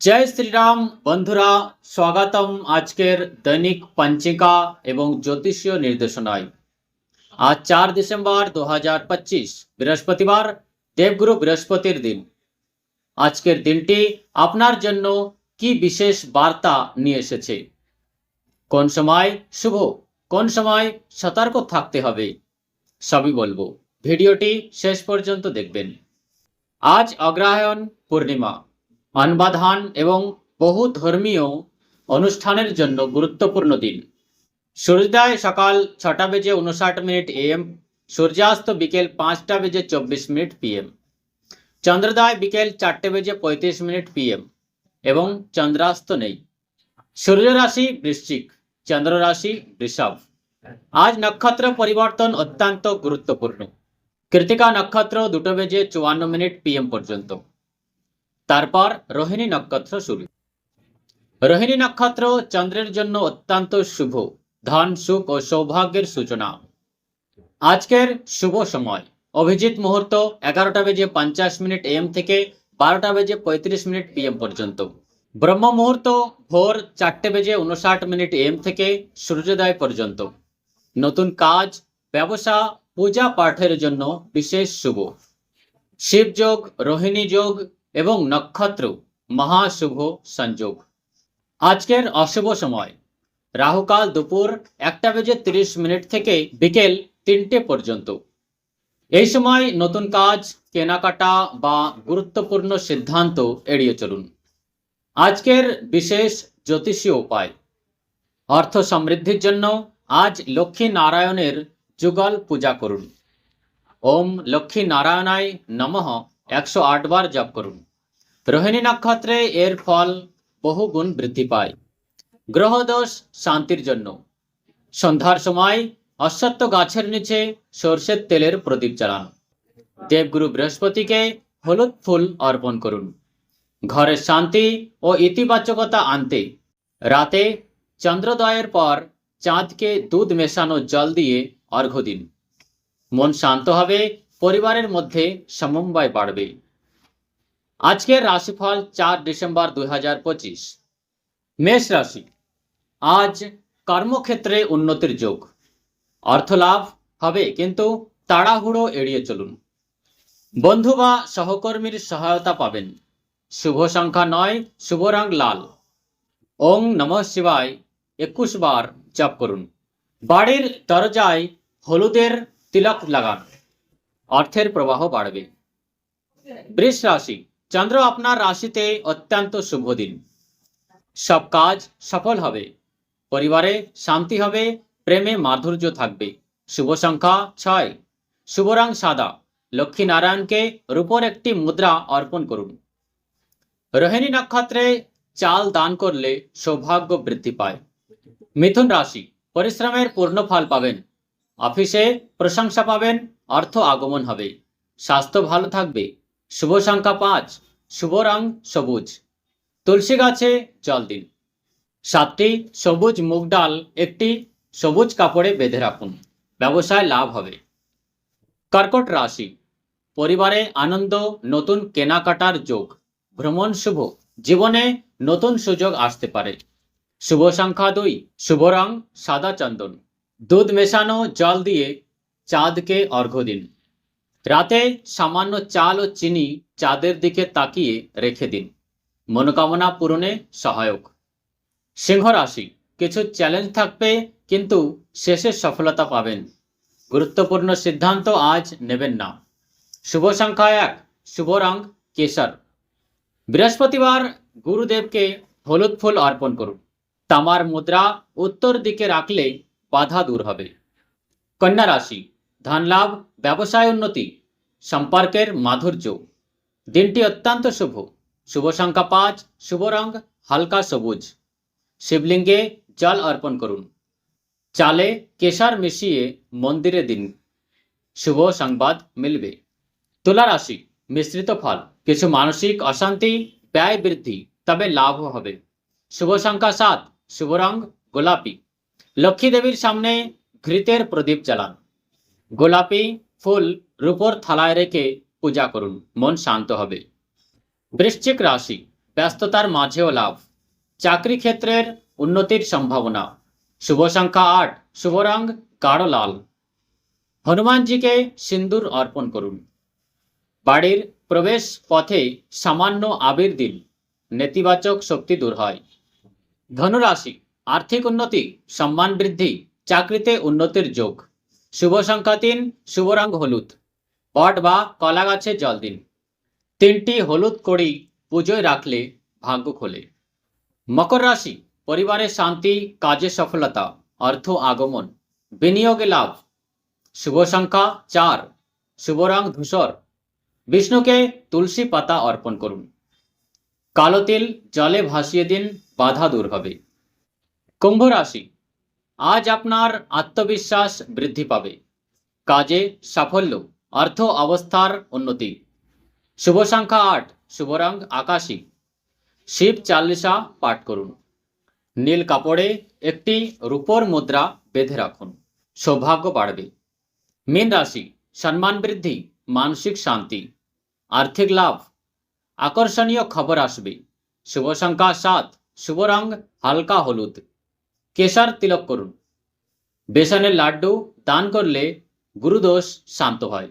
জয় শ্রীরাম বন্ধুরা স্বাগতম আজকের দৈনিক পঞ্চিকা এবং জ্যোতিষীয় নির্দেশনায় আজ চার ডিসেম্বর দু হাজার পঁচিশ বৃহস্পতিবার দেবগুরু বৃহস্পতির দিন আজকের দিনটি আপনার জন্য কি বিশেষ বার্তা নিয়ে এসেছে কোন সময় শুভ কোন সময় সতর্ক থাকতে হবে সবই বলব ভিডিওটি শেষ পর্যন্ত দেখবেন আজ অগ্রহায়ণ পূর্ণিমা অন্বাধান এবং বহু ধর্মীয় অনুষ্ঠানের জন্য গুরুত্বপূর্ণ দিন। সূর্যোদয় সকাল ছটা বেজে উনষাট মিনিট এএম সূর্যাস্ত বিকেল পাঁচটা বেজে চব্বিশ মিনিট পিএম চন্দ্রোদয় বিকেল চারটে বেজে পঁয়ত্রিশ মিনিট পিএম এবং চন্দ্রাস্ত নেই। সূর্য রাশি বৃশ্চিক, চন্দ্র রাশি বৃষভ। আজ নক্ষত্র পরিবর্তন অত্যন্ত গুরুত্বপূর্ণ। কৃতিকা নক্ষত্র দুটো বেজে চুয়ান্ন মিনিট পিএম পর্যন্ত। তারপর রোহিণী নক্ষত্র শুরু। রোহিণী নক্ষত্র চন্দ্রের জন্য অত্যন্ত শুভ, ধন, সুখ ও সৌভাগ্যের সূচনা। আজকের শুভ সময়। অভিজিৎ মুহূর্ত এগারোটা বেজে পঞ্চাশ মিনিট এম থেকে বারোটা বেজে পঁয়ত্রিশ মিনিট পিএম পর্যন্ত। ব্রহ্ম মুহূর্ত ভোর চারটে বেজে উনষাট মিনিট এম থেকে সূর্যোদয় পর্যন্ত। নতুন কাজ, ব্যবসা, পূজা পাঠের জন্য বিশেষ শুভ। শিবযোগ রোহিণী যোগ এবং নক্ষত্র মহাশুভ সংযোগ। আজকের অশুভ সময়। রাহুকাল দুপুর একটা বেজে তিরিশ মিনিট থেকে বিকেল তিনটে পর্যন্ত। এই সময় নতুন কাজ, কেনাকাটা বা গুরুত্বপূর্ণ সিদ্ধান্ত এড়িয়ে চলুন। আজকের বিশেষ জ্যোতিষীয় উপায়। অর্থ সমৃদ্ধির জন্য আজ লক্ষ্মী নারায়ণের যুগল পূজা করুন। ওম লক্ষ্মী নারায়ণায় নমঃ একশো আট বার জপ করুন। রোহিণী নক্ষত্রে এর ফল বহু গুণ বৃদ্ধি পায়। গ্রহদোষ শান্তির জন্য। সন্ধ্যার সময় অশ্বত্থ গাছের নিচে সর্ষের তেলের প্রদীপ জ্বালান। দেবগুরু বৃহস্পতিকে হলুদ ফুল অর্পণ করুন। ঘরের শান্তি ও ইতিবাচকতা আনতে রাতে চন্দ্রোদয়ের পর চাঁদকে দুধ মেশানো জল দিয়ে অর্ঘ্য দিন। মন শান্ত হবে, পরিবারের মধ্যে সমন্বয় বাড়বে। আজকের রাশিফল চার ডিসেম্বর দুই হাজার পঁচিশ। মেষ রাশি, আজ কর্মক্ষেত্রে উন্নতির যোগ। অর্থলাভ হবে, কিন্তু তাড়াহুড়ো এড়িয়ে চলুন। বন্ধু বা সহকর্মীর সহায়তা পাবেন। শুভ সংখ্যা নয়, শুভ রং লাল। ওং নম শিবায়, একুশ বার জপ করুন। বাড়ির দরজায় হলুদের তিলক লাগান। অর্থের প্রবাহ বাড়বে। বৃষ রাশি চন্দ্র আপনার রাশিতে অত্যন্ত শুভ দিন। সব কাজ সফল হবে। পরিবারে শান্তি হবে, প্রেমে মাধুর্য থাকবে। শুভ সংখ্যা ছয়। শুভ রং সাদা। লক্ষ্মী নারায়ণকে রূপর একটি মুদ্রা অর্পণ করুন। রোহিণী নক্ষত্রে চাল দান করলে সৌভাগ্য বৃদ্ধি পায়। মিথুন রাশি, পরিশ্রমের পূর্ণ ফল পাবেন। অফিসে প্রশংসা পাবেন, অর্থ আগমন হবে। স্বাস্থ্য ভালো থাকবে। শুভ সংখ্যা পাঁচ, শুভ রং সবুজ। তুলসী গাছে জল দিন। সাতটি সবুজ মুগ ডাল, একটি সবুজ কাপড়ে বেঁধে রাখুন। ব্যবসায় লাভ হবে। কর্কট রাশি, পরিবারে আনন্দ, নতুন কেনাকাটার যোগ। ভ্রমণ শুভ, জীবনে নতুন সুযোগ আসতে পারে। শুভ সংখ্যা দুই, শুভ রং সাদা চন্দন। দুধ মেশানো জল দিয়ে চাঁদকে অর্ঘ্য দিন। রাতে সামান্য চাল ও চিনি চাঁদের দিকে তাকিয়ে রেখে দিন। মনোকামনা পূরণে সহায়ক। সিংহ রাশি, কিছু চ্যালেঞ্জ থাকবে, কিন্তু শেষে সফলতা পাবেন। গুরুত্বপূর্ণ সিদ্ধান্ত আজ নেবেন না। শুভ সংখ্যা এক, শুভ রং কেশর। বৃহস্পতিবার গুরুদেবকে হলুদ ফুল অর্পণ করুন। তামার মুদ্রা উত্তর দিকে রাখলে বাধা দূর হবে। কন্যা রাশি ধন লাভ, ব্যবসায় উন্নতি, সম্পর্কের মাধুর্য। দিনটি অত্যন্ত শুভ। শুভ সংখ্যা পাঁচ, শুভ রং, হালকা সবুজ। শিবলিঙ্গে জল অর্পণ করুন। চালে কেশার মিশিয়ে মন্দিরে দিন। শুভ সংবাদ মিলবে। তুলা রাশি মিশ্রিত ফল। কিছু মানসিক অশান্তি, ব্যয় বৃদ্ধি, তবে লাভ হবে। শুভ সংখ্যা সাত, শুভ রং, গোলাপি। লক্ষ্মী দেবীর সামনে ঘৃতের প্রদীপ জ্বালান। গোলাপি ফুল রূপর থালায় রেখে পূজা করুন, মন শান্ত হবে। বৃশ্চিক রাশি, ব্যস্ততার মাঝেও লাভ। চাকরি ক্ষেত্রের উন্নতির সম্ভাবনা। শুভ সংখ্যা আট, শুভ রং গাঢ় লাল। হনুমানজিকে সিন্দুর অর্পণ করুন। বাড়ির প্রবেশ পথে সামান্য আবির দিন, নেতিবাচক শক্তি দূর হয়। ধনুরাশি, আর্থিক উন্নতি, সম্মান বৃদ্ধি, চাকরিতে উন্নতির যোগ। শুভ সংখ্যা তিন, শুভ রং হলুদ। পট বা কলা গাছে জল দিন। তিনটি হলুদ কড়ি পুজোয় রাখলে ভাগ্য খোলে। মকর রাশি পরিবারের শান্তি, কাজে সফলতা, অর্থ আগমন, বিনিয়োগে লাভ। শুভ সংখ্যা চার, শুভ রং ধূসর। বিষ্ণুকে তুলসী পাতা অর্পণ করুন। কালো তিল জলে ভাসিয়ে দিন, বাধা দূর হবে। কুম্ভ রাশি আজ আপনার আত্মবিশ্বাস বৃদ্ধি পাবে। কাজে সাফল্য, অর্থ অবস্থার উন্নতি। শুভ সংখ্যা আট, শুভ রং আকাশী। শিব চাল্লিশা পাঠ করুন। নীল কাপড়ে একটি রূপোর মুদ্রা বেঁধে রাখুন। সৌভাগ্য বাড়বে। মীন রাশি, সম্মান বৃদ্ধি, মানসিক শান্তি। আর্থিক লাভ, আকর্ষণীয় খবর আসবে। শুভ সংখ্যা সাত, শুভ রং হালকা হলুদ। কেশর তিলক করুন। বেসনের লাড্ডু দান করলে গুরুদোষ শান্ত হয়।